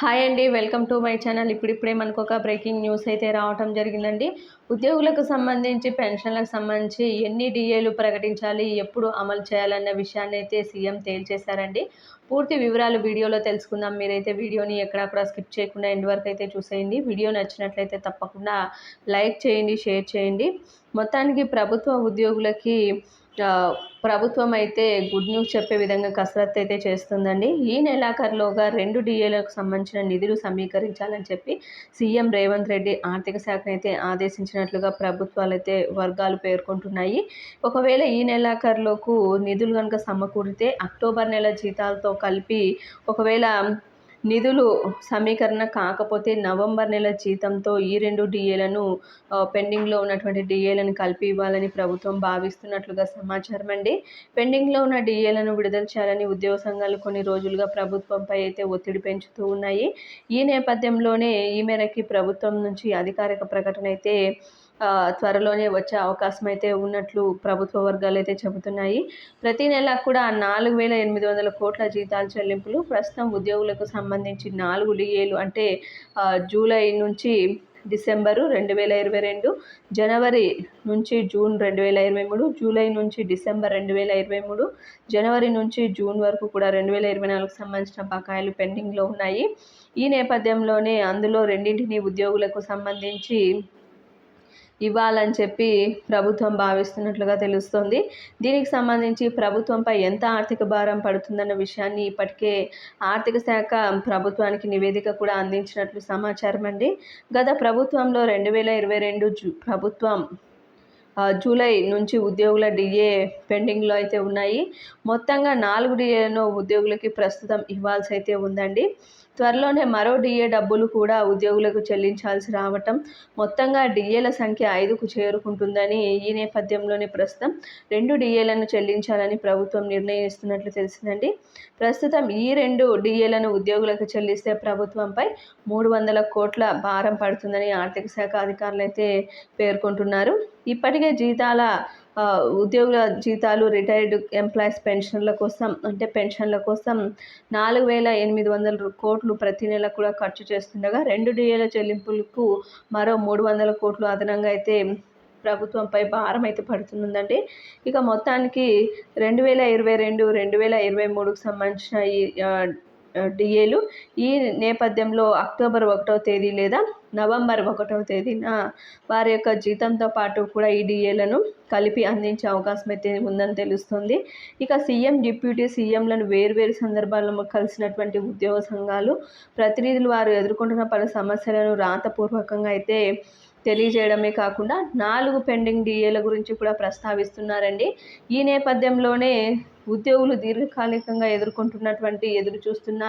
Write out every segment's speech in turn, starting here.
Hi అండి welcome to my channel. ఇప్పుడిప్పుడే మనకు ఒక బ్రేకింగ్ న్యూస్ అయితే రావటం జరిగిందండి. ఉద్యోగులకు సంబంధించి పెన్షన్లకు సంబంధించి ఎన్ని డిఏలు ప్రకటించాలి ఎప్పుడు అమలు చేయాలన్న విషయాన్ని అయితే సీఎం తేల్చేశారండి. పూర్తి వివరాలు వీడియోలో తెలుసుకుందాం. మీరైతే వీడియోని ఎక్కడక్కడ స్కిప్ చేయకుండా ఎండ్ వరకు అయితే చూసేయండి. వీడియో నచ్చినట్లయితే తప్పకుండా లైక్ చేయండి షేర్ చేయండి. మొత్తానికి ప్రభుత్వ ఉద్యోగులకి ప్రభుత్వం అయితే గుడ్ న్యూస్ చెప్పే విధంగా కసరత్తు అయితే చేస్తుందండి. ఈ నెలాఖరులోగా రెండు డిఏలకు సంబంధించిన నిధులు సమీకరించాలని చెప్పి సీఎం రేవంత్ రెడ్డి ఆర్థిక శాఖను అయితే ఆదేశించినట్లుగా ప్రభుత్వాలు అయితే వర్గాలు పేర్కొంటున్నాయి. ఒకవేళ ఈ నెలాఖరులోకు నిధులు కనుక సమకూరితే అక్టోబర్ నెల జీతాలతో కలిపి ఒకవేళ నిధులు సమీకరణ కాకపోతే నవంబర్ నెల జీతంతో ఈ రెండు డిఏలను పెండింగ్లో ఉన్నటువంటి డిఏలను కలిపి ఇవ్వాలని ప్రభుత్వం భావిస్తున్నట్లుగా సమాచారం అండి. పెండింగ్లో ఉన్న డిఏలను విడుదల చేయాలని ఉద్యోగ సంఘాలు కొన్ని రోజులుగా ప్రభుత్వంపై అయితే ఒత్తిడి పెంచుతూ ఉన్నాయి. ఈ నేపథ్యంలోనే ఈ మేరకి ప్రభుత్వం నుంచి అధికారిక ప్రకటన అయితే త్వరలోనే వచ్చే అవకాశం అయితే ఉన్నట్లు ప్రభుత్వ వర్గాలు అయితే చెబుతున్నాయి. ప్రతి నెల కూడా నాలుగు వేల ఎనిమిది వందల కోట్ల జీతాల చెల్లింపులు. ప్రస్తుతం ఉద్యోగులకు సంబంధించి నాలుగు డిఏలు అంటే జూలై నుంచి డిసెంబరు రెండు వేల ఇరవై రెండు జనవరి నుంచి జూన్ రెండు వేల ఇరవై మూడు జూలై నుంచి డిసెంబర్ రెండు వేల ఇరవై మూడు జనవరి నుంచి జూన్ వరకు కూడా రెండు వేల ఇరవై నాలుగుకు సంబంధించిన బకాయిలు పెండింగ్లో ఉన్నాయి. ఈ నేపథ్యంలోనే అందులో రెండింటిని ఉద్యోగులకు సంబంధించి ఇవ్వాలని చెప్పి ప్రభుత్వం భావిస్తున్నట్లుగా తెలుస్తోంది. దీనికి సంబంధించి ప్రభుత్వంపై ఎంత ఆర్థిక భారం పడుతుందన్న విషయాన్ని ఇప్పటికే ఆర్థిక శాఖ ప్రభుత్వానికి నివేదిక కూడా అందించినట్లు సమాచారం అండి గత ప్రభుత్వంలో రెండు వేల ఇరవై రెండు ప్రభుత్వం జూలై నుంచి ఉద్యోగుల డిఏ పెండింగ్లో అయితే ఉన్నాయి. మొత్తంగా నాలుగు డిఏను ఉద్యోగులకి ప్రస్తుతం ఇవ్వాల్సి అయితే ఉందండి. త్వరలోనే మరో డిఏ డబ్బులు కూడా ఉద్యోగులకు చెల్లించాల్సి రావటం మొత్తంగా డిఏల సంఖ్య ఐదుకు చేరుకుంటుందని ఈ నేపథ్యంలోనే ప్రస్తుతం రెండు డిఏలను చెల్లించాలని ప్రభుత్వం నిర్ణయిస్తున్నట్లు తెలిసిందండి. ప్రస్తుతం ఈ రెండు డిఏలను ఉద్యోగులకు చెల్లిస్తే ప్రభుత్వంపై మూడు వందల కోట్ల భారం పడుతుందని ఆర్థిక శాఖ అధికారులు అయితే పేర్కొంటున్నారు. ఇప్పటికే జీతాల ఉద్యోగుల జీతాలు రిటైర్డ్ ఎంప్లాయీస్ పెన్షన్ల కోసం అంటే పెన్షన్ల కోసం నాలుగు వేల ఎనిమిది వందల కోట్లు ప్రతి నెల కూడా ఖర్చు చేస్తుండగా రెండు డిఏల చెల్లింపులకు మరో మూడు వందల కోట్లు అదనంగా అయితే ప్రభుత్వంపై భారం అయితే పడుతుందండి. ఇక మొత్తానికి రెండు వేల ఇరవై రెండు రెండు వేల ఇరవై మూడుకు సంబంధించిన ఈ డిఏలు ఈ నేపథ్యంలో అక్టోబర్ ఒకటవ తేదీ లేదా నవంబర్ ఒకటవ తేదీన వారి యొక్క జీతంతో పాటు కూడా ఈ డిఏలను కలిపి అందించే అవకాశం అయితే ఉందని తెలుస్తుంది. ఇక సీఎం డిప్యూటీ సీఎంలను వేర్వేరు సందర్భాల్లో కలిసినటువంటి ఉద్యోగ సంఘాలు ప్రతినిధులు వారు ఎదుర్కొంటున్న పలు సమస్యలను రాతపూర్వకంగా అయితే తెలియజేయడమే కాకుండా నాలుగు పెండింగ్ డిఏల గురించి కూడా ప్రస్తావిస్తున్నారండి. ఈ నేపథ్యంలోనే ఉద్యోగులు దీర్ఘకాలికంగా ఎదుర్కొంటున్నటువంటి ఎదురు చూస్తున్న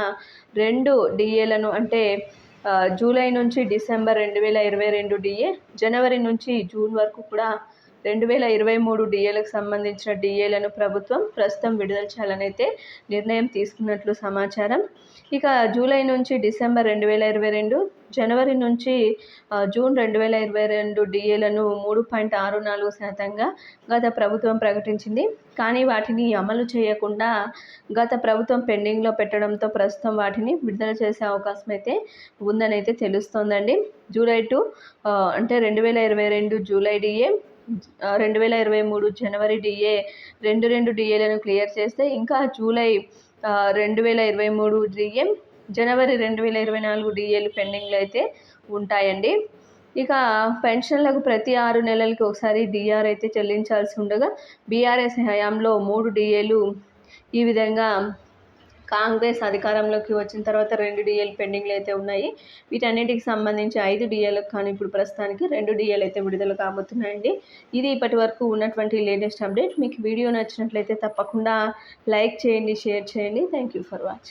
రెండు డిఏలను అంటే జూలై నుంచి డిసెంబర్ రెండు వేల ఇరవై రెండు డిఏ జనవరి నుంచి జూన్ వరకు కూడా రెండు వేల ఇరవై మూడు డిఏలకు సంబంధించిన డిఏలను ప్రభుత్వం ప్రస్తుతం విడుదల చేయాలని అయితే నిర్ణయం తీసుకున్నట్లు సమాచారం. ఇక జూలై నుంచి డిసెంబర్ రెండు వేల ఇరవై రెండు జనవరి నుంచి జూన్ రెండు వేల ఇరవై రెండు డిఏలను మూడు పాయింట్ ఆరు నాలుగు శాతంగా గత ప్రభుత్వం ప్రకటించింది. కానీ వాటిని అమలు చేయకుండా గత ప్రభుత్వం పెండింగ్లో పెట్టడంతో ప్రస్తుతం వాటిని విడుదల చేసే అవకాశం అయితే ఉందని అయితే తెలుస్తోందండి. జూలై టు అంటే రెండు వేల ఇరవై రెండు జూలై డిఏ రెండు వేల ఇరవై మూడు జనవరి డిఏ రెండు రెండు డిఏలను క్లియర్ చేస్తే ఇంకా జూలై రెండు వేల ఇరవై మూడు డిఏ జనవరి రెండు వేల ఇరవై నాలుగు డిఏలు పెండింగ్లో అయితే ఉంటాయండి. ఇక పెన్షన్లకు ప్రతి ఆరు నెలలకి ఒకసారి డిఆర్ అయితే చెల్లించాల్సి ఉండగా బీఆర్ఎస్ హయాంలో మూడు డిఏలు ఈ విధంగా కాంగ్రెస్ అధికారంలోకి వచ్చిన తర్వాత రెండు డిఏలు పెండింగ్లు అయితే ఉన్నాయి. వీటన్నిటికి సంబంధించి ఐదు డిఏలకు కానీ ఇప్పుడు ప్రస్తుతానికి రెండు డిఏలు అయితే విడుదల కాబోతున్నాయండి. ఇది ఇప్పటి వరకు ఉన్నటువంటి లేటెస్ట్ అప్డేట్. మీకు వీడియో నచ్చినట్లయితే తప్పకుండా లైక్ చేయండి షేర్ చేయండి. Thank you for watching